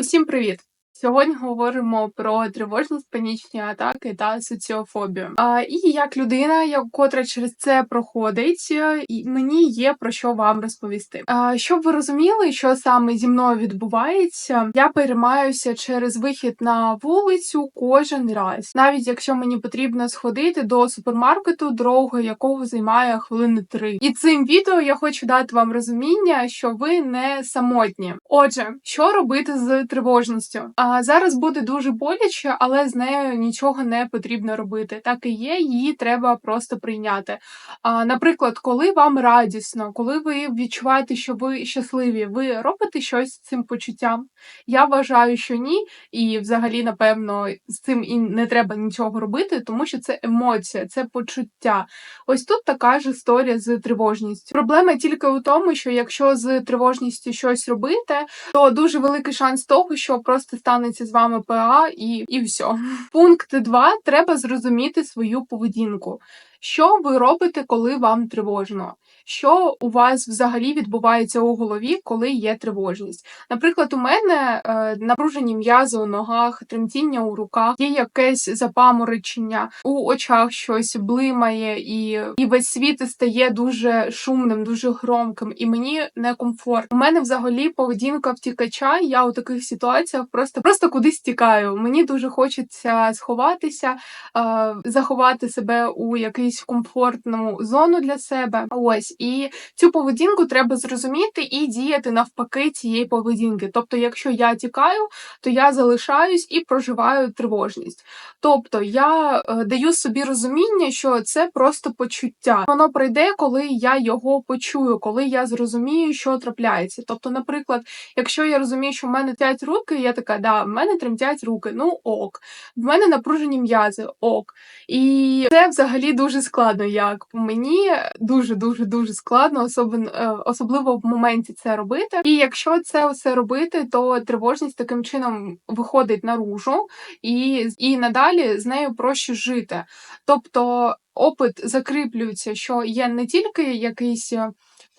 Усім привіт! Сьогодні говоримо про тривожність, панічні атаки та соціофобію. А, і як людина, я- котра через це проходить, е, і мені є про що вам розповісти. А, щоб ви розуміли, що саме зі мною відбувається, я переймаюся через вихід на вулицю кожен раз, навіть якщо мені потрібно сходити до супермаркету, дорога якого займає хвилини три. І цим відео я хочу дати вам розуміння, що ви не самотні. Отже, що робити з тривожністю? А зараз буде дуже боляче, але з нею нічого не потрібно робити. Так і є, її треба просто прийняти. А, наприклад, коли вам радісно, коли ви відчуваєте, що ви щасливі, ви робите щось з цим почуттям? Я вважаю, що ні, і взагалі, напевно, з цим і не треба нічого робити, тому що це емоція, це почуття. Ось тут така ж історія з тривожністю. Проблема тільки у тому, що якщо з тривожністю щось робити, то дуже великий шанс того, що просто станеться з вами ПА і, і все. Пункт 2. Треба зрозуміти свою поведінку. Що ви робите, коли вам тривожно? Що у вас взагалі відбувається у голові, коли є тривожність? Наприклад, у мене е, напружені м'язи у ногах, тремтіння у руках, є якесь запаморочення, у очах щось блимає, і, і весь світ стає дуже шумним, дуже громким, і мені некомфортно. У мене взагалі поведінка втікача. Я у таких ситуаціях просто просто кудись тікаю. Мені дуже хочеться сховатися, е, заховати себе у якийсь комфортну зону для себе. Ось і цю поведінку треба зрозуміти і діяти навпаки цієї поведінки. Тобто, якщо я тікаю, то я залишаюсь і проживаю тривожність. Тобто я е, даю собі розуміння, що це просто почуття. Воно прийде, коли я його почую, коли я зрозумію, що трапляється. Тобто, наприклад, якщо я розумію, що в мене тремтять руки, я така, да, в мене тремтять руки, ну ок, в мене напружені м'язи, ок. І це взагалі дуже складно. Як мені дуже дуже дуже складно, особливо, особливо в моменті це робити. І якщо це все робити, то тривожність таким чином виходить наружу, і, і надалі з нею проще жити. Тобто опит закріплюється, що є не тільки якийсь.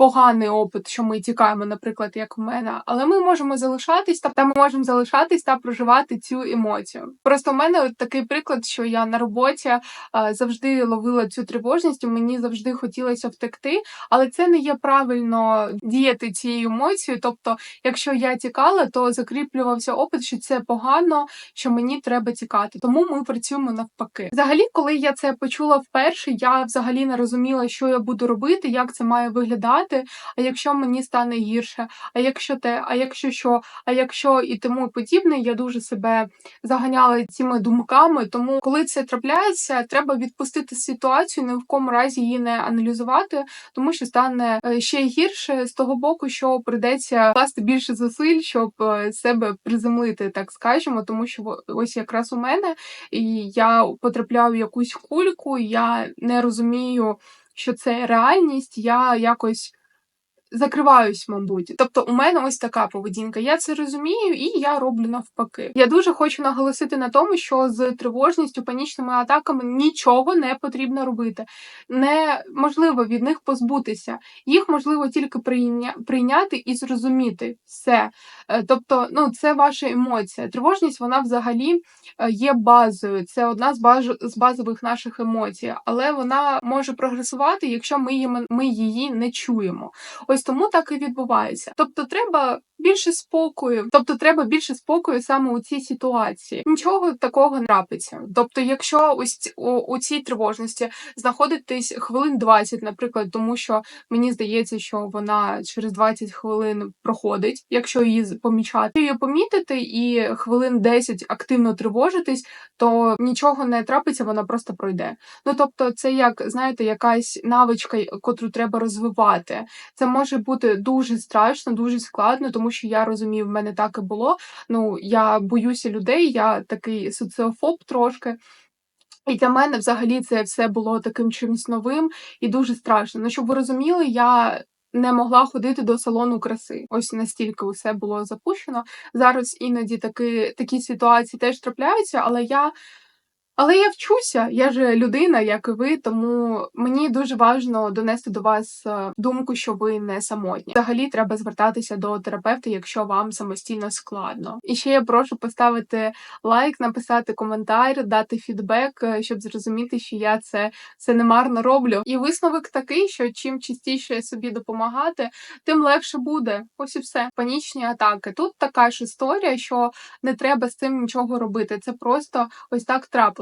Поганий опит, що ми тікаємо, наприклад, як в мене, але ми можемо залишатись та та ми можемо залишатись та проживати цю емоцію. Просто в мене от такий приклад, що я на роботі е, завжди ловила цю тривожність, мені завжди хотілося втекти, але це не є правильно діяти цією емоцією. Тобто, якщо я тікала, то закріплювався опит, що це погано, що мені треба тікати. Тому ми працюємо навпаки. Взагалі, коли я це почула вперше, я взагалі не розуміла, що я буду робити, як це має виглядати. А якщо мені стане гірше, а якщо те, а якщо що, а якщо і тому подібне, я дуже себе заганяла цими думками. Тому, коли це трапляється, треба відпустити ситуацію, ні в кому разі її не аналізувати, тому що стане е, ще гірше з того боку, що прийдеться класти більше зусиль, щоб е, себе приземлити, так скажемо, тому що ось якраз у мене і я потрапляю в якусь кульку, я не розумію, що це реальність, я якось. Закриваюсь, мабуть. Тобто, у мене ось така поведінка. Я це розумію, і я роблю навпаки. Я дуже хочу наголосити на тому, що з тривожністю, панічними атаками нічого не потрібно робити. Неможливо від них позбутися. Їх можливо тільки прийняти і зрозуміти все. Е, Тобто, ну це ваша емоція. Тривожність вона взагалі е, є базою. Це одна з баж... з базових наших емоцій, але вона може прогресувати, якщо ми її, ми її не чуємо. Ось тому так і відбувається. Тобто, треба більше спокою, тобто треба більше спокою саме у цій ситуації. Нічого такого не трапиться. Тобто, якщо ось у, у цій тривожності знаходитись хвилин 20, наприклад, тому що мені здається, що вона через 20 хвилин проходить, якщо її помічати, її помітити і хвилин 10 активно тривожитись, то нічого не трапиться, вона просто пройде. Ну тобто, це як знаєте, якась навичка, котру треба розвивати. Це може бути дуже страшно, дуже складно, тому що я розумію, в мене так і було. Ну я боюся людей, я такий соціофоб трошки. І для мене взагалі це все було таким чимось новим і дуже страшно. Ну, щоб ви розуміли, я не могла ходити до салону краси. Ось настільки усе було запущено. Зараз іноді таки, такі ситуації теж трапляються, але я Але я вчуся, я ж людина, як і ви, тому мені дуже важно донести до вас е, думку, що ви не самотні. Взагалі треба звертатися до терапевта, якщо вам самостійно складно. І ще я прошу поставити лайк, написати коментар, дати фідбек, е, щоб зрозуміти, що я це все немарно роблю. І висновок такий, що чим частіше собі допомагати, тим легше буде. Ось і все. Панічні атаки. Тут така ж історія, що не треба з цим нічого робити. Це просто ось так трапилося.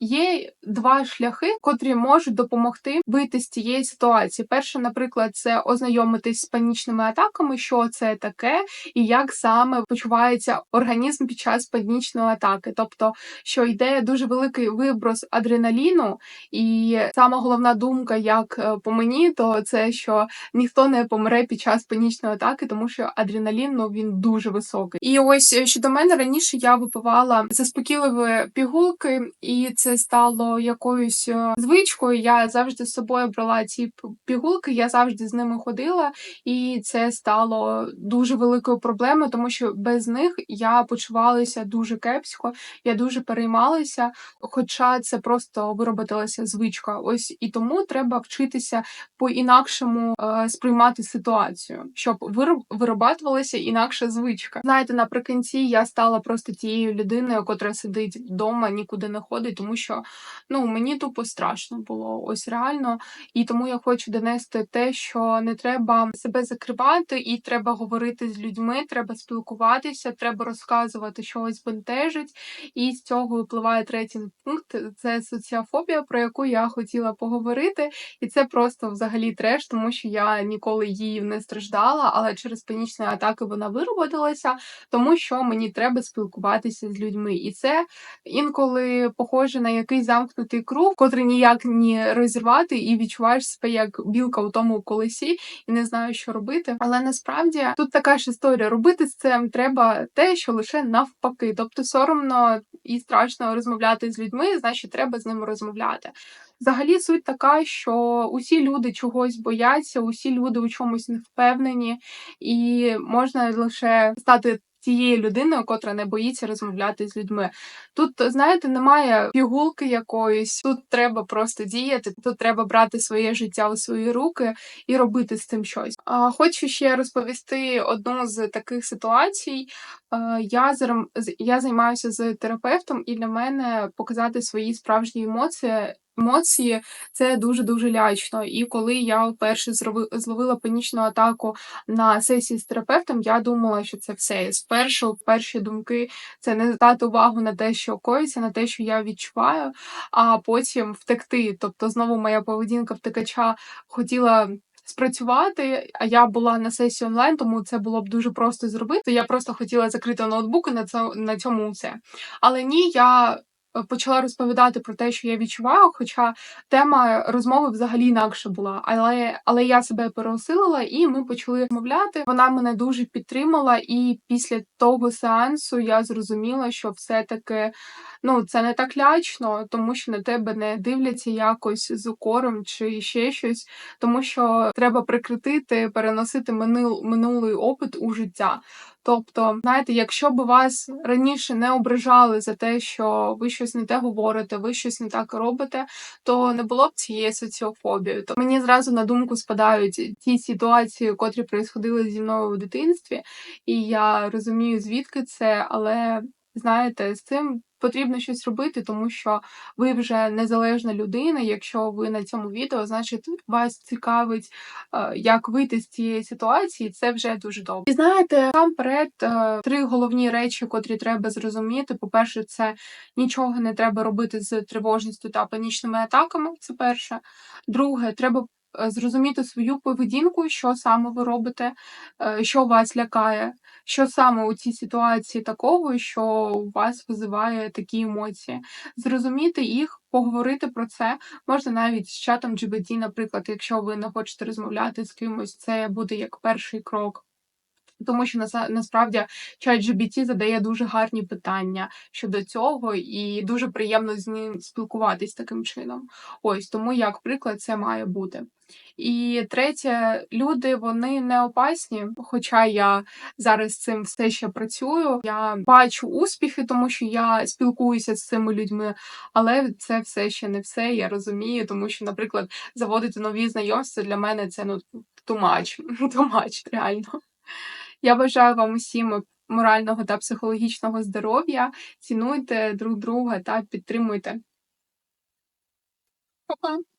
Є два шляхи, котрі можуть допомогти вийти з цієї ситуації. Перше, наприклад, це ознайомитись з панічними атаками, що це таке, і як саме почувається організм під час панічної атаки. Тобто, що йде дуже великий виброс адреналіну, і сама головна думка, як е, по мені, то це що ніхто не помре під час панічної атаки, тому що адреналін ну, він дуже високий. І ось е, щодо мене раніше я випивала заспокійливі пігулки, і це стало якоюсь е, звичкою. Я завжди з собою брала ці пігулки, я завжди з ними ходила, і це стало дуже великою проблемою, тому що без них я почувалася дуже кепсько, я дуже переймалася, хоча це просто вироботилася звичка. Ось і тому треба вчитися по-інакшому е, сприймати ситуацію, щоб вироб- вирабатувалася інакша звичка. Знаєте, наприкінці я стала просто тією людиною, котра сидить вдома, нікуди не ходить, тому що ну мені тупо страшно було. Ось реально. І тому я хочу донести те, що не треба себе закривати, і треба говорити з людьми, треба спілкуватися, треба розказувати, що ось бентежить. І з цього випливає третій пункт це соціофобія, про яку я хотіла поговорити. І це просто взагалі треш, тому що я ніколи її не страждала, але через панічні атаки вона вироботилася, тому що мені треба спілкуватися з людьми. І це інколи похоже на якийсь замкнутий круг, котрий ніяк не розірвати, і відчуваєш себе як білка у тому колесі, і не знаю, що робити. Але насправді тут така ж історія. Робити з цим треба те, що лише навпаки. Тобто соромно і страшно розмовляти з людьми, значить, треба з ними розмовляти. Взагалі суть така, що усі люди чогось бояться, усі люди у чомусь не впевнені, і можна лише стати тією людиною, котра не боїться розмовляти з людьми. Тут, знаєте, немає пігулки якоїсь, тут треба просто діяти, тут треба брати своє життя у свої руки і робити з цим щось. А хочу ще розповісти одну з таких ситуацій. Я я займаюся з терапевтом, і для мене показати свої справжні емоції. Емоції це дуже дуже лячно. І коли я вперше зловила панічну атаку на сесії з терапевтом, я думала, що це все. Спершу перші думки це не звертати увагу на те, що коїться, на те, що я відчуваю, а потім втекти. Тобто, знову моя поведінка втекача хотіла. Спрацювати, а я була на сесії онлайн, тому це було б дуже просто зробити. Я просто хотіла закрити ноутбук і на це на цьому все. Але ні, я почала розповідати про те, що я відчуваю, хоча тема розмови взагалі інакша була. Але, але я себе переосилила, і ми почали розмовляти. Вона мене дуже підтримала, і після того сеансу я зрозуміла, що все-таки ну це не так лячно, тому що на тебе не дивляться якось з укором чи ще щось, тому що треба прикритити, переносити минул, минулий опит у життя. Тобто, знаєте, якщо б вас раніше не ображали за те, що ви щось не те говорите, ви щось не так робите, то не було б цієї соціофобії. То мені зразу на думку спадають ті ситуації, котрі происходили зі мною в дитинстві, і я розумію, звідки це, але знаєте, з цим. Потрібно щось робити, тому що ви вже незалежна людина. Якщо ви на цьому відео, значить вас цікавить, е, як вийти з цієї ситуації. Це вже дуже добре. І знаєте, там перед три головні речі, котрі треба зрозуміти. По-перше, це нічого не треба робити з тривожністю та панічними атаками. Це перше. Друге, треба е, зрозуміти свою поведінку, що саме ви робите, е, що вас лякає, що саме у цій ситуації такого, що у вас визиває такі емоції. Зрозуміти їх, поговорити про це. Можна навіть з чатом GBT, наприклад, якщо ви не хочете розмовляти з кимось, це буде як перший крок. Тому що насправді ChatGPT задає дуже гарні питання щодо цього, і дуже приємно з ним спілкуватись таким чином. Ось тому як приклад це має бути. І третє, люди вони не опасні, хоча я зараз цим все ще працюю. Я бачу успіхи, тому що я спілкуюся з цими людьми, але це все ще не все. Я розумію, тому що, наприклад, заводити нові знайомства для мене це ну too much, реально. Я бажаю вам усім морального та психологічного здоров'я, цінуйте друг друга та підтримуйте. Па-па!